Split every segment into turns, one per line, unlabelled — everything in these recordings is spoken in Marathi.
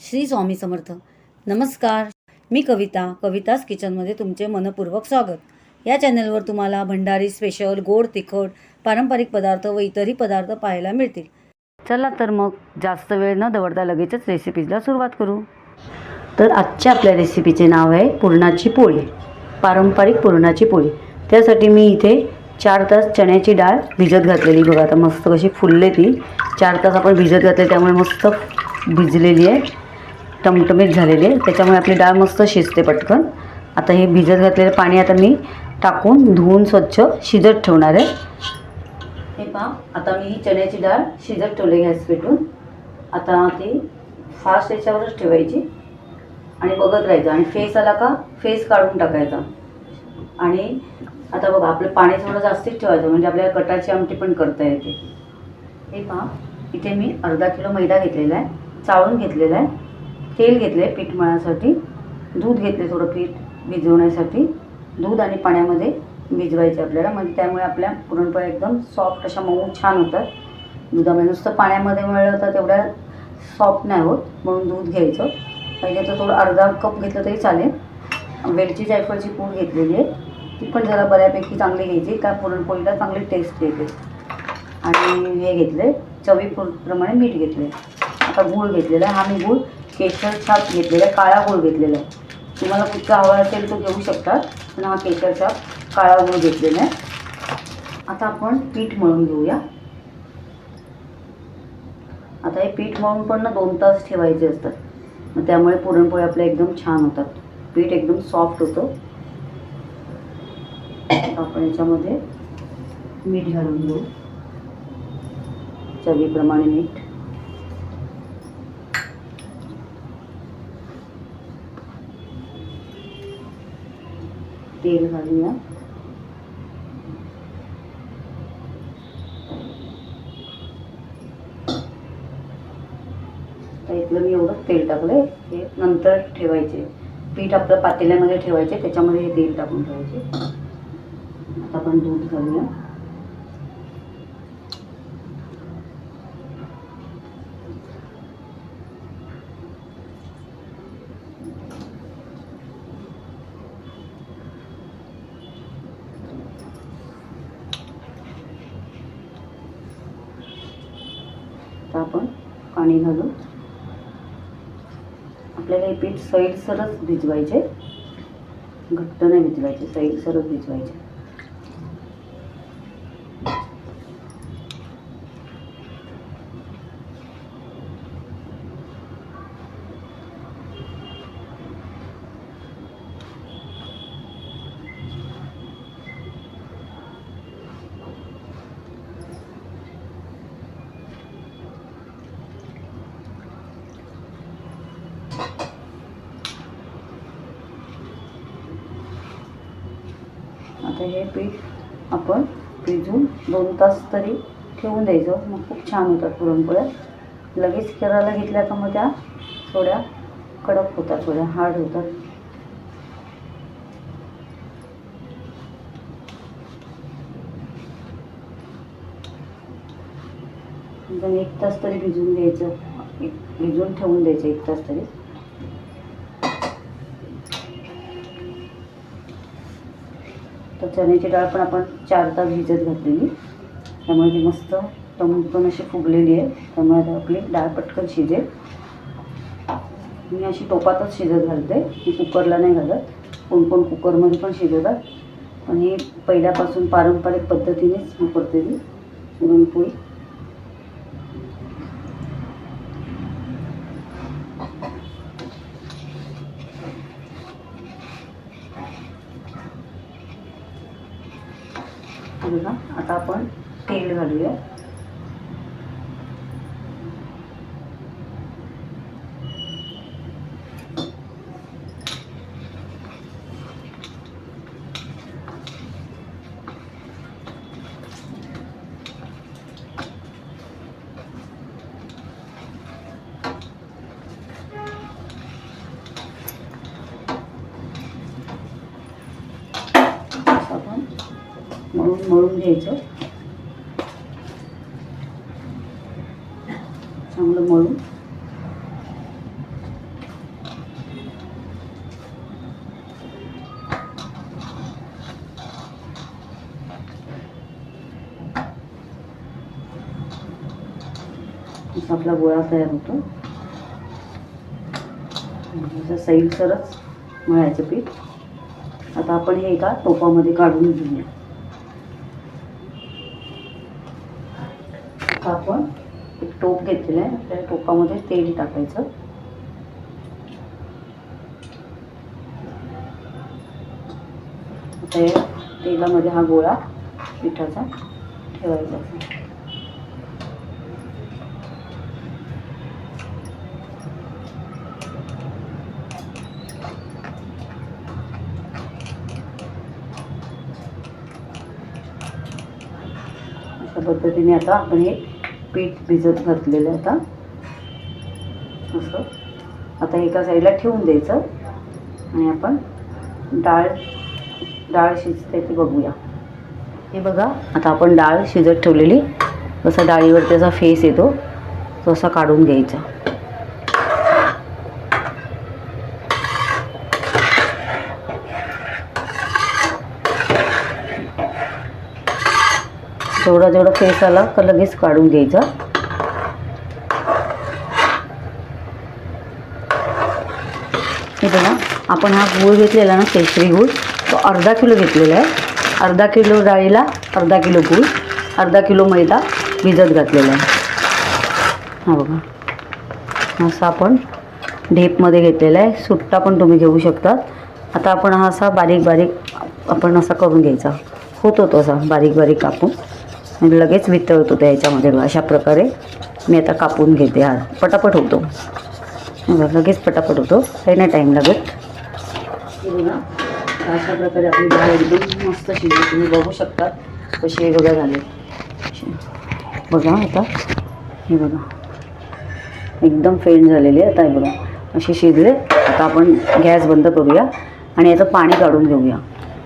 श्री स्वामी समर्थ. नमस्कार. मी कविता कवितास किचनमध्ये तुमचे मनपूर्वक स्वागत. या चॅनलवर तुम्हाला भंडारी स्पेशल गोड तिखट पारंपरिक पदार्थ व इतरही पदार्थ पाहायला मिळतील. चला तर मग जास्त वेळ न दवडता लगेचच रेसिपीजला सुरुवात करू. तर आजच्या आपल्या रेसिपीचे नाव आहे पुरणाची पोळी. पारंपरिक पुरणाची पोळी. त्यासाठी मी इथे चार तास चण्याची डाळ भिजत घातलेली. बघा आता मस्त कशी फुलले ती चार तास आपण भिजत घातले त्यामुळे मस्त भिजलेली आहे. टमटमीत झालेली. आहे त्याच्यामुळे आपली डाळ मस्त शिजते पटकन. आता हे भिजत घातलेलं पाणी आता मी टाकून धुवून स्वच्छ शिजत ठेवणार आहे. हे पहा आता मी ही चण्याची डाळ शिजत ठेवली गॅस पेटून. आता ती फास्ट याच्यावरच ठेवायची आणि बघत राहायचं. आणि फेस आला का फेस काढून टाकायचा. आणि आता बघा आपलं पाणी थोडं जास्तीच ठेवायचं म्हणजे आपल्याला कटाची आमटी पण करता येते. हे पहा इथे मी अर्धा किलो मैदा घेतलेला आहे चाळून घेतलेला आहे. तेल घेतलं आहे पीठ मळण्यासाठी दूध घेतले थोडं पीठ भिजवण्यासाठी. दूध आणि पाण्यामध्ये भिजवायचे आपल्याला. म्हणजे त्यामुळे आपल्या पुरणपोळ्या एकदम सॉफ्ट अशा मऊ छान होतात. दुधामध्ये नुसतं पाण्यामध्ये मळलं तर तेवढ्या सॉफ्ट नाही होत म्हणून दूध घ्यायचं. पाहिजे तर थोडं अर्धा कप घेतलं तरी चालेल. वेलची जायफळची पूड घेतलेली आहे. ती पण जरा बऱ्यापैकी चांगली घ्यायची. का पुरणपोळीला चांगली टेस्ट येते. आणि हे घेतले चवीप्रमाणे मीठ घेतले आता गूळ घेतलेला हा मी गूळ केशर छाप घेतलेला आहे काळा गुळ घेतलेला. आहे तुम्हाला कुठचा हवा असेल तो घेऊ शकतात पण हा केशर छाप काळा गुळ घेतलेला आहे. आता आपण पीठ मळून घेऊया. आता हे पीठ मळून पण ना दोन तास ठेवायचे असतात. मग त्यामुळे पुरणपोळी आपल्या एकदम छान होतात. पीठ एकदम सॉफ्ट होतं. आपण याच्यामध्ये मीठ घालून घेऊ. चवीप्रमाणे मीठ. तेल घालूया. इथलं मी एवढं तेल टाकलंय हे नंतर ठेवायचे. पीठ आपलं पातेल्यामध्ये ठेवायचे त्याच्यामध्ये हे तेल टाकून ठेवायचे. आता आपण दूध घालूया आता आपण पाणी घालून आपल्याला हे पीठ सैलसरच भिजवायचे. घट्ट नाही भिजवायचे सैलसरच भिजवायचे आता हे पीठ आपण भिजून दोन तास तरी ठेवून द्यायचं. मग खूप छान होतात पुरणपोळ्या. लगेच करायला घेतल्या का मग त्या थोड्या कडक होतात थोड्या हार्ड होतात. निदान एक तास तरी भिजून द्यायचं एक भिजून ठेवून द्यायचं एक तास तरी. तर चण्याची डाळ पण आपण चार तास भिजत घातलेली. त्यामुळे ती मस्त टमून पण अशी फुगलेली आहे. त्यामुळे आता आपली डाळ पटकन शिजेल. मी अशी टोपातच शिजत घालते. ती कुकरला नाही घालत. कोण कोण कुकरमध्ये पण शिजवतात. पण ही पहिल्यापासून पारंपरिक पद्धतीनेच मी करते ती. पुरणपोळी. आता आपण तेल घालूया असं आपण मळून मळून घ्यायचं चांगलं मळू आपला गोळा तयार होतो. सैलसरच मळायचं पीठ. आता आपण हे एका टोपामध्ये काढून घेऊया. टोप घेतलेलं आहे. त्या टोपामध्ये तेल टाकायचं. आता तेलामध्ये हा गोळा पिठाचा ठेवायचा अशा पद्धतीने आता आपण हे पीठ भिजत घातलेलं आहे आता. असं आता एका साईडला ठेवून द्यायचं. आणि आपण डाळ डाळ शिजते ती बघूया. हे बघा आता आपण डाळ शिजत ठेवलेली. जसा डाळीवर त्याचा फेस येतो तो असा काढून घ्यायचा. जेवढा जेवढा फेस आला का लगेच काढून घ्यायचा. बघा आपण हा गूळ घेतलेला ना केशरी गूळ तो अर्धा किलो घेतलेला आहे. अर्धा किलो डाळीला अर्धा किलो गूळ अर्धा किलो मैदा भिजत घातलेला आहे. हा बघा असा आपण ढेपमध्ये घेतलेला आहे. सुट्टा पण तुम्ही घेऊ शकतात आता आपण हा असा बारीक बारीक आपण असा करून घ्यायचा. होतो तो असा बारीक बारीक कापून. आणि लगेच वितळतो त्या याच्यामध्ये बघा. अशा प्रकारे. मी आता कापून घेते हा पटापट होतो. बघा, लगेच पटापट होतो. काही नाही टाईम लागत. हे बघा अशा प्रकारे आपली डाळ एकदम मस्त शिजली. तुम्ही बघू शकता कशी हे बघा झाले. बघा आता. हे बघा. एकदम फेंट झालेली आता हे बघा असे शिजले. आता आपण गॅस बंद करूया आणि याचं पाणी काढून घेऊया.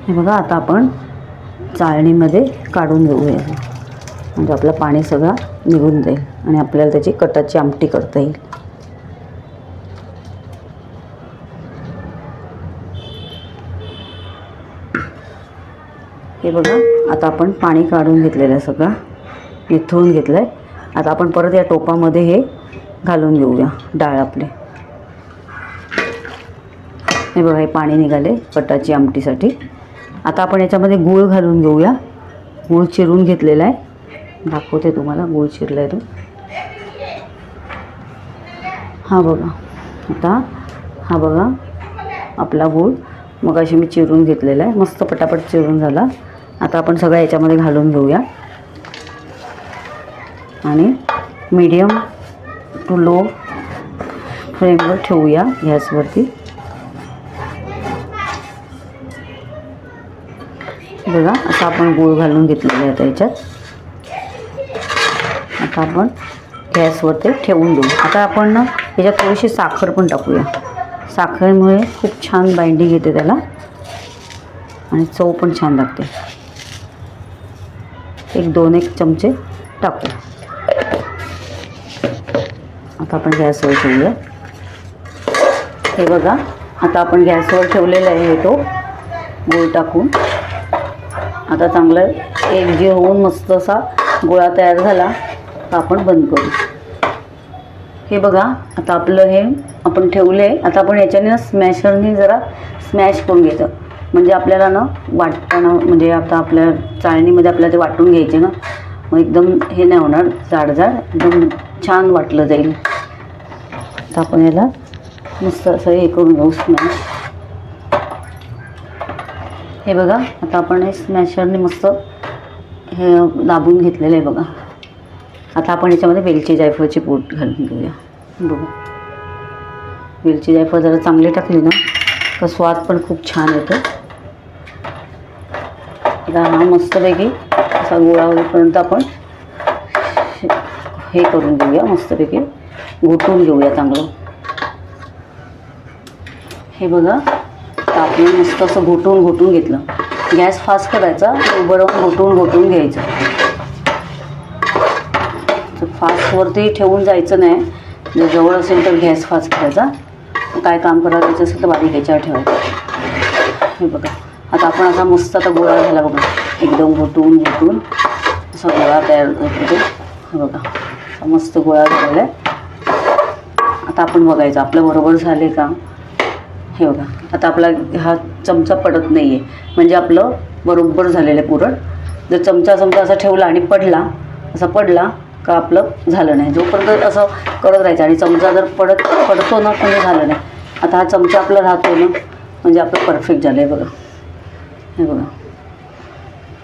हे बघा आता आपण चाळणीमध्ये काढून घेऊया. म्हणजे आपलं पाणी सगळं निघून जाईल आणि आपल्याला त्याची कटाची आमटी करता येईल. हे बघा आता आपण पाणी काढून घेतलेलं आहे सगळं. निथळून घेतलं आहे आता आपण परत या टोपामध्ये हे घालून घेऊया डाळ आपली. हे बघा हे पाणी निघाले कटाची आमटीसाठी. आता आपण याच्यामध्ये गूळ घालून घेऊया. गूळ चिरून घेतलेला आहे. दाखवते तुम्हाला गूळ चिरला आहे तो. हा बघा आता हा बघा आपला गूळ मग अशी मी चिरून घेतलेला आहे. मस्त पटापट चिरून झाला. आता आपण सगळं याच्यामध्ये घालून घेऊया. आणि मीडियम टू लो फ्लेमवर ठेवूया गॅसवरती. बघा असं आपण गूळ घालून घेतलेलं आहे आता याच्यात. आता आपण गॅसवर ते ठेवून देऊ. आता आपण ना याच्यात थोडीशी साखर पण टाकूया. साखरेमुळे खूप छान बाइंडिंग येते त्याला. आणि चव पण छान लागते. एक दोन एक चमचे टाकू. आता आपण गॅसवर ठेवूया. हे बघा आता आपण गॅसवर ठेवलेलं आहे हे तो. गोळ टाकून. आता चांगलं एकजीव होऊन मस्त असा गोळा तयार झाला. आपण बंद करू. हे बघा आता आपलं हे आपण ठेवलं आहे आता आपण याच्याने ना स्मॅशरने जरा स्मॅश करून घ्यायचं म्हणजे आपल्याला ना वाटताना म्हणजे आता आपल्या चाळणीमध्ये आपल्याला ते वाटून घ्यायचे ना मग एकदम हे नाही होणार जाड जाड एकदम छान वाटलं जाईल. तर आपण याला मस्त असं हे करून घेऊ स्मॅश हे बघा आता आपण हे स्मॅशरने मस्त हे दाबून घेतलेलं आहे बघा. आता आपण याच्यामध्ये वेलची जायफळची पूड घालून घेऊया. बघू. वेलची जायफळ जरा चांगली टाकली ना तर स्वाद पण खूप छान येतो. आता हा मस्तपैकी असा गोळा होईपर्यंत आपण हे करून घेऊया मस्तपैकी घोटून घेऊया चांगलं. हे बघा आपण मस्त असं घोटून घोटून घेतलं. गॅस फास्ट करायचा उभं राहून घोटून घोटून घ्यायचं. तर फास्टवरती ठेवून जायचं नाही. जर जवळ असेल तर गॅस फास्ट करायचा. काय काम करायचं असेल तर बारीक याच्यावर ठेवायचं. हे बघा. आता आपण असा मस्त आता गोळा झाला बघा. एकदम घोटून घोटून. असा गोळा तयार होतो हे बघा. मस्त गोळा झालेला आहे. आता आपण बघायचं. आपलं बरोबर झाले का? हे बघा. आता आपला हा चमचा पडत नाही आहे म्हणजे आपलं बरोबर झालेलं आहे पुरण. जर चमचा चमचा असा ठेवला आणि पडला असा पडला का आपलं झालं नाही. जोपर्यंत असं करत राहायचं आणि चमचा जर पडत पडतो ना कोणी झालं नाही. आता हा चमचा आपला राहतो ना म्हणजे आपलं परफेक्ट झालं आहे बघा. हे बघा.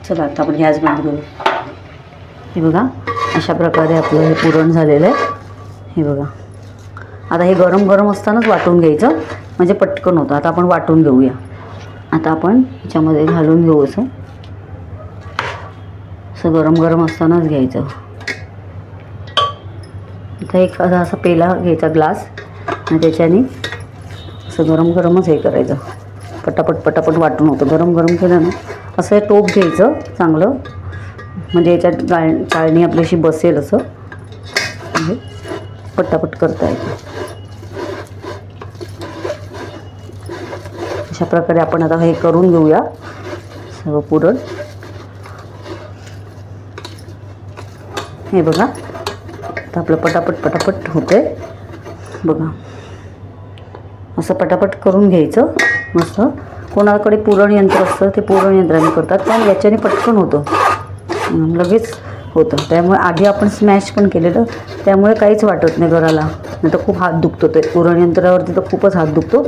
चला आता आपण गॅस बंद करू. हे बघा अशा प्रकारे आपलं हे पुरण झालेलं आहे. हे बघा. आता हे गरम गरम असतानाच वाटून घ्यायचं म्हणजे पटकन होतं. आता आपण वाटून घेऊया. आता आपण याच्यामध्ये घालून घेऊ असं. असं गरम गरम असतानाच घ्यायचं. इथं एक असा पेला घ्यायचा ग्लास आणि त्याच्याने असं गरम गरमच हे करायचं. पटापट पटापट वाटून होतं. गरम गरम केलं ना असं हे टोप घ्यायचं चांगलं. म्हणजे याच्यात गाळ चाळणी आपल्याशी बसेल असं. म्हणजे पटापट करता येतं. अशा प्रकारे आपण आता हे करून घेऊया. सर्व पुरण. हे बघा. आता आपलं पटापट पटापट होतंय. बघा. असं पटापट करून घ्यायचं मस्त. कोणाकडे पुरण यंत्र असतं ते पुरण यंत्राने करतात. पण याच्याने पटकन होतं. लगेच होतं. त्यामुळे आधी आपण स्मॅश पण केलेलं. त्यामुळे काहीच वाटत नाही घराला. नाही तर खूप हात दुखतो ते. पुरण यंत्रावरती तर खूपच हात दुखतो.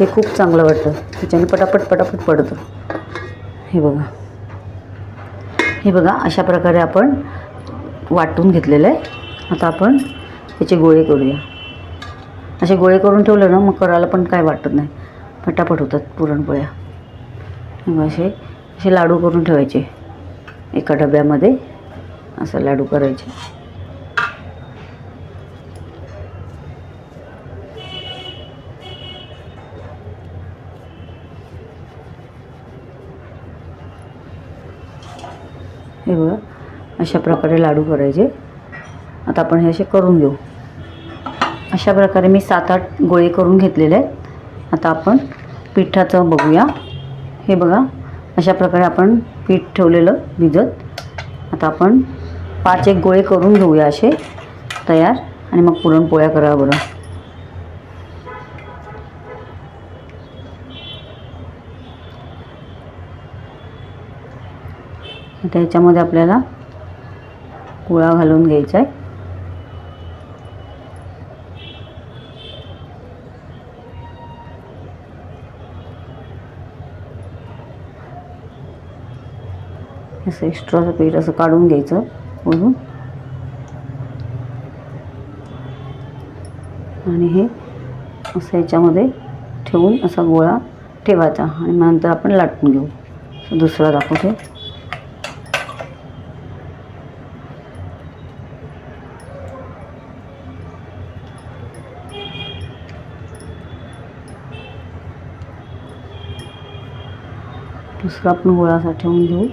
हे खूप चांगलं वाटतं. त्याच्याने पटापट पटापट पडतं. हे बघा. हे बघा अशा प्रकारे आपण वाटून घेतलेलं आहे. आता आपण त्याचे गोळे करूया. असे गोळे करून ठेवले ना मग करायला पण काय वाटत नाही. पटापट होतात पुरणपोळ्या. मग असे असे लाडू करून ठेवायचे. एका डब्यामध्ये असं लाडू करायचे. हे बघा अशा प्रकारे लाडू करायचे. आता आपण हे असे करून घेऊ. अशा प्रकारे मी सात आठ गोळे करून घेतलेले आहेत. आता आपण पिठाचं बघूया. हे बघा अशा प्रकारे आपण पीठ ठेवलेलं भिजत. आता आपण पाच एक गोळे करून घेऊया असे तयार. आणि मग पुरणपोळ्या करा बरं. आता आपल्याला गोळा घालून घ्यायचा आहे. असं एक्स्ट्राचं पीठ असं काढून घ्यायचं म्हणून आणि हे असं याच्यामध्ये ठेवून असा गोळा ठेवायचा आणि मग नंतर आपण लाटून घेऊ. असं दुसरा दाखवते. दुसरा आपण गोळा असा ठेवून घेऊ.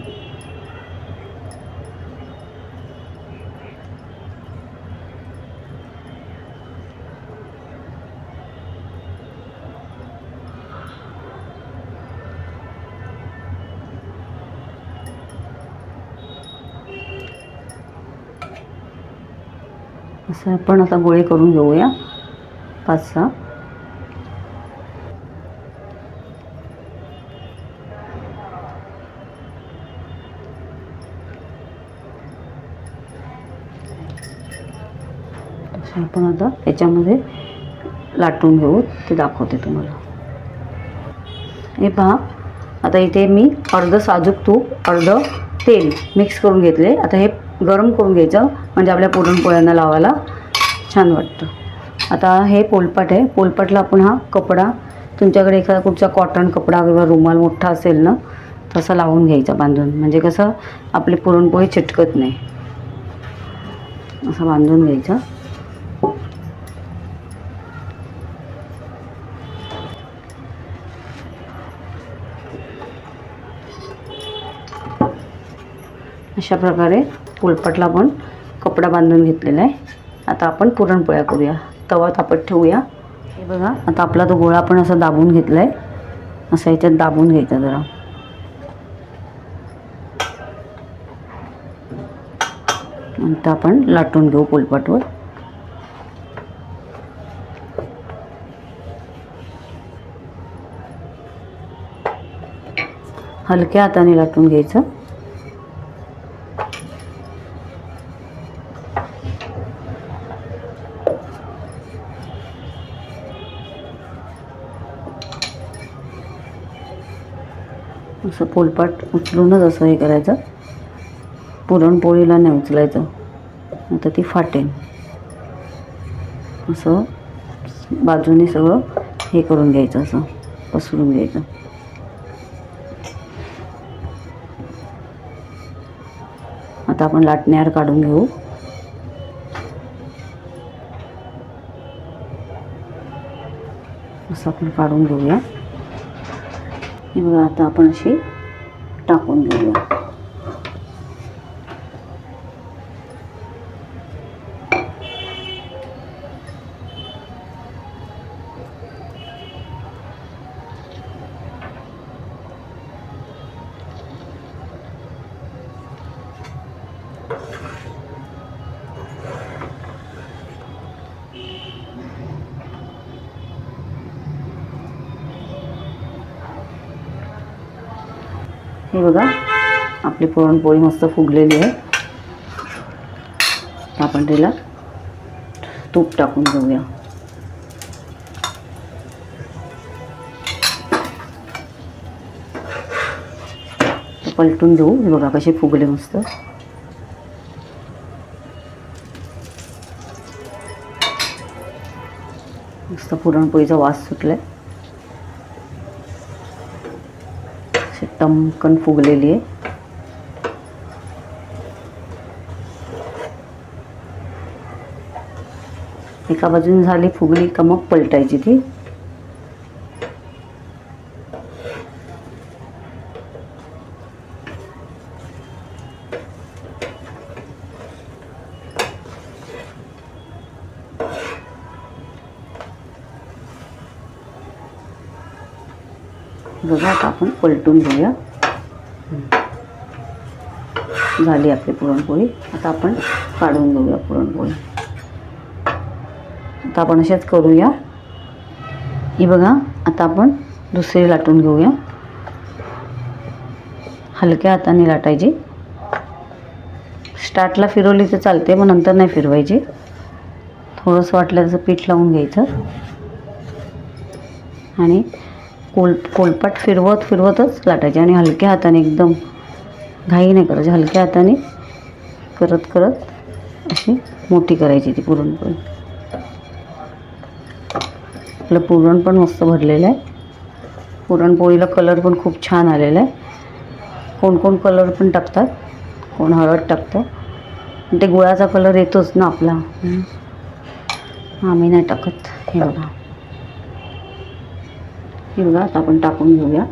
असं आपण आता गोळे करून घेऊया. पाच सहा. तसं आपण आता याच्यामध्ये लाटून घेऊ. ते दाखवते तुम्हाला. हे पहा. आता इथे मी अर्ध साजूक तूप अर्ध तेल मिक्स करून घेतले. आता हे गरम करून घ्यायचं. म्हणजे आपल्या पुरणपोळ्यांना लावायला छान वाटतं. आता हे पोलपाट आहे. पोलपाटला आपण हा कपडा तुमच्याकडे एखादा कुठचा कॉटन कपडा किंवा रुमाल मोठा असेल ना तसा लावून घ्यायचा बांधून. म्हणजे कसं आपली पुरणपोळी चिटकत नाही. असं बांधून घ्यायचं. अशा प्रकारे पोलपाटला पण कपडा बांधून घेतलेला आहे. आता आपण पुरणपोळ्या करूया. तवा तापत ठेवूया. हे बघा आता आपला तो गोळा पण असा दाबून घेतला आहे असं याच्यात दाबून घ्यायचा जरा. नंतर आपण लाटून घेऊ पोलपाटवर. हलक्या हाताने लाटून घ्यायचं. असं पोलपाट उचलूनच असं हे करायचं. पुरणपोळीला नाही उचलायचं. आता ती फाटेल असं बाजूने सगळं हे करून घ्यायचं असं पसरून घ्यायचं. आता आपण लाटण्यावर काढून घेऊ. असं आपण काढून घेऊया. हे बघा आता आपण अशी टाकून घेऊया. हे बघा आपली पुरणपोळी मस्त फुगलेली आहे. आपण तिला तूप टाकून घेऊया. पलटून देऊ हे बघा कसे फुगले मस्त. मस्त पुरणपोळीचा वास सुटलाय अशी टमकन फुगलेली आहे. एका बाजूने झाली फुगली का मग पलटायची ती. बघा आता आपण पलटून घेऊया. झाली आपली पुरणपोळी. आता आपण काढून घेऊया पुरणपोळी. आता आपण अशाच करूया. ही बघा आता आपण दुसरी लाटून घेऊया. हलक्या हाताने लाटायची. स्टार्टला फिरवली तर चालते मग नंतर नाही फिरवायची. थोडंसं वाटलं तसं पीठ लावून घ्यायचं. आणि कोल कोलपाट फिरवत फिरवतच लाटायचे आणि हलक्या हाताने एकदम घाई नाही करायची. हलक्या हाताने करत करत अशी मोठी करायची ती पुरणपोळी. आपलं पुरण पण मस्त भरलेलं आहे. पुरणपोळीला कलर पण खूप छान आलेला आहे. कोण कोण कलर पण टाकतात. कोण हळद टाकतं. ते गुळाचा कलर येतोच ना आपला. हं. आम्ही नाही टाकत हे बघा. हिंगा आता आपण टाकून घेऊया.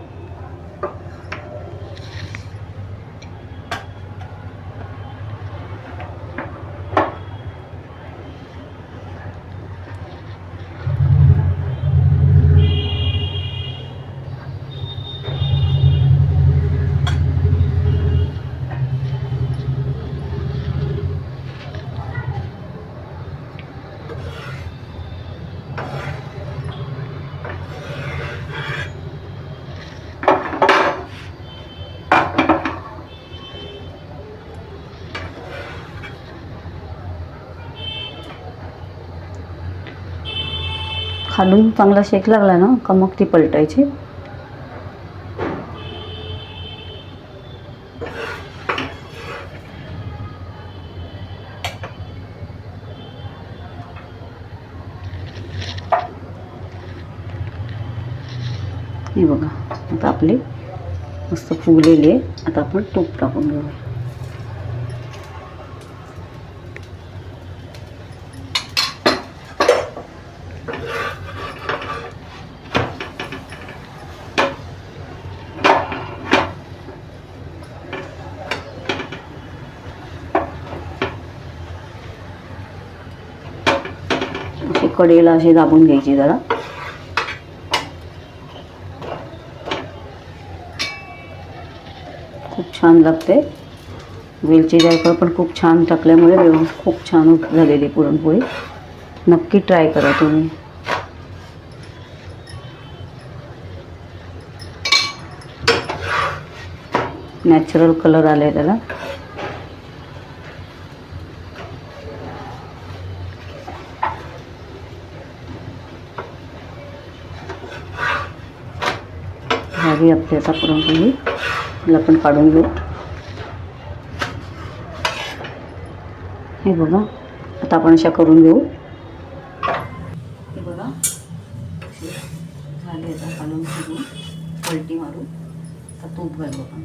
खालून चांगला शेक लागला ना का मग ती पलटायची? हे बघा आता आपली मस्त फुगलेली आहे. आता आपण तूप टाकून घेऊया अशी कडेला अशी दाबून घ्यायची जरा. खूप छान लागते. वेलची जायफळ पण खूप छान टाकल्यामुळे व्यवस्थित खूप छान झालेली पुरणपोळी. नक्की ट्राय करा तुम्ही. नॅचरल कलर आला आहे त्याला. झाली आपली आता पुरणपोळी. तिला पण काढून घेऊ. हे बघा आता आपण अशा करून घेऊ. हे बघा अशी आता काढून घेऊ. पलटी मारू. आता तूप घालू आपण.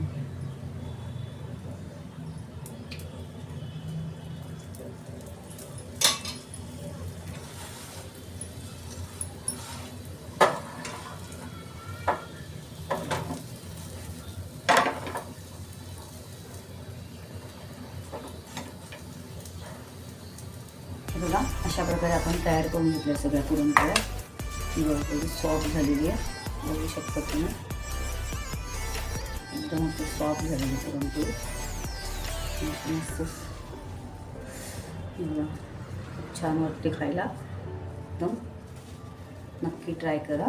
करून घेतल्या सगळ्या पुरणपोळ्या थोडी सॉफ्ट झालेली आहे बघू शकता तुम्ही एकदम असं सॉफ्ट झालेली पुरणपोळी मस्त छान वाटते खायला एकदम नक्की ट्राय करा।